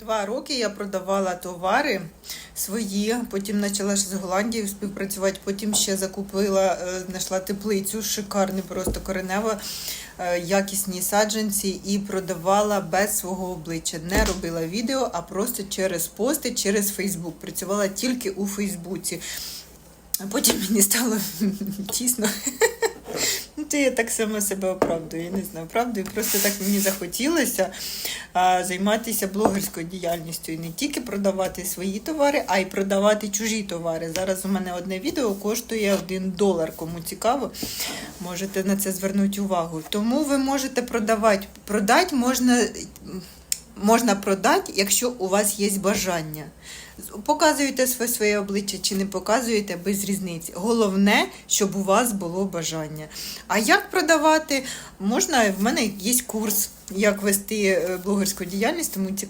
Два роки я продавала товари свої, потім почала ж з Голландією співпрацювати, потім ще закупила, е, знайшла теплицю, шикарний просто коренева, е, якісні саджанці і продавала без свого обличчя. Не робила відео, а просто через пости, через Фейсбук. Працювала тільки у Фейсбуці. А потім мені стало тісно. Ну, я так само себе оправдую, я не знаю, оправдую. Просто так мені захотілося а, займатися блогерською діяльністю і не тільки продавати свої товари, а й продавати чужі товари. Зараз у мене одне відео коштує 1 долар. Кому цікаво, можете на це звернути увагу. Тому ви можете продавати. Продати можна. Можна продати, якщо у вас є бажання. Показуєте своє, своє обличчя чи не показуєте без різниці. Головне, щоб у вас було бажання. А як продавати? Можна, в мене є курс, як вести е, блогерську діяльність, тому